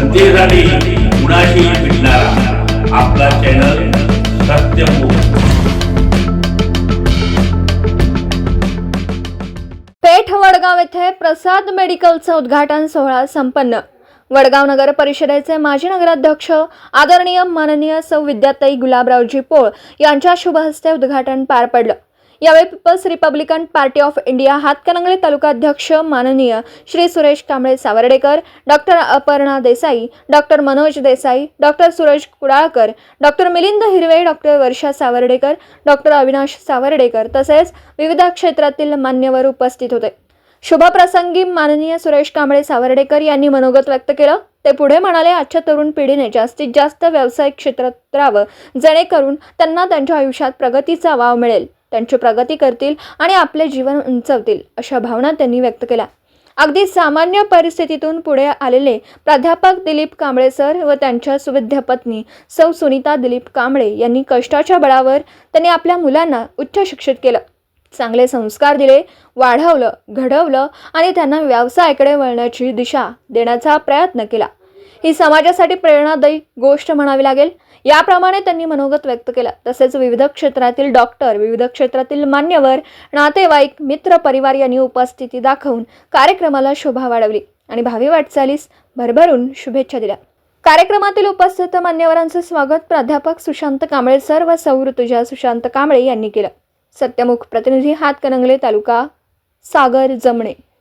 जनतेसाठी कुणाशी भेटणारा. आपला चॅनल सत्यमुख पेठ वडगाव येथे प्रसाद मेडिकलचं उद्घाटन सोहळा संपन्न. वडगाव नगर परिषदेचे माजी नगराध्यक्ष आदरणीय माननीय सौ विद्याताई गुलाबरावजी पोळ यांच्या शुभहस्ते उद्घाटन पार पडलं. यावेळी people's republican party of India Hatkanangale तालुकाध्यक्ष माननीय Shri Suresh Kamble Savardekar doctor Aparna Desai doctor Manoj Desai doctor Suresh Kudalkar doctor Milind Hirve doctor Varsha Savardekar doctor Avinash Savardekar तसेच विविध क्षेत्रातील मान्यवर उपस्थित होते. शुभप्रसंगी माननीय सुरेश कांबळे सावर्डेकर यांनी मनोगत व्यक्त केलं. ते पुढे म्हणाले आजच्या तरुण पिढीने जास्तीत जास्त व्यावसायिक क्षेत्रात राहावं जेणेकरून त्यांना त्यांच्या आयुष्यात प्रगतीचा वाव मिळेल. त्यांची प्रगती करतील आणि आपले जीवन उंचवतील अशा भावना त्यांनी व्यक्त केल्या. अगदी सामान्य परिस्थितीतून पुढे आलेले प्राध्यापक दिलीप कांबळे सर व त्यांच्या सुविद्या पत्नी सौ सुनीता दिलीप कांबळे यांनी कष्टाच्या बळावर त्यांनी आपल्या मुलांना उच्च शिक्षित केलं. चांगले संस्कार दिले वाढवलं घडवलं आणि त्यांना व्यवसायाकडे वळण्याची दिशा देण्याचा प्रयत्न केला. ही समाजासाठी प्रेरणादायी गोष्ट म्हणावी लागेल. याप्रमाणे त्यांनी मनोगत व्यक्त केलं. तसेच विविध क्षेत्रातील डॉक्टर विविध क्षेत्रातील मान्यवर नातेवाईक मित्र परिवार यांनी उपस्थिती दाखवून कार्यक्रमाला शोभा वाढवली आणि भावी वाटचालीस भरभरून शुभेच्छा दिल्या. कार्यक्रमातील उपस्थित मान्यवरांचे स्वागत प्राध्यापक सुशांत कांबळे सर व सौ ऋतुजा सुशांत कांबळे यांनी केलं. सत्यमुख प्रतिनिधी हातकणंगले तालुका सागर जमणे.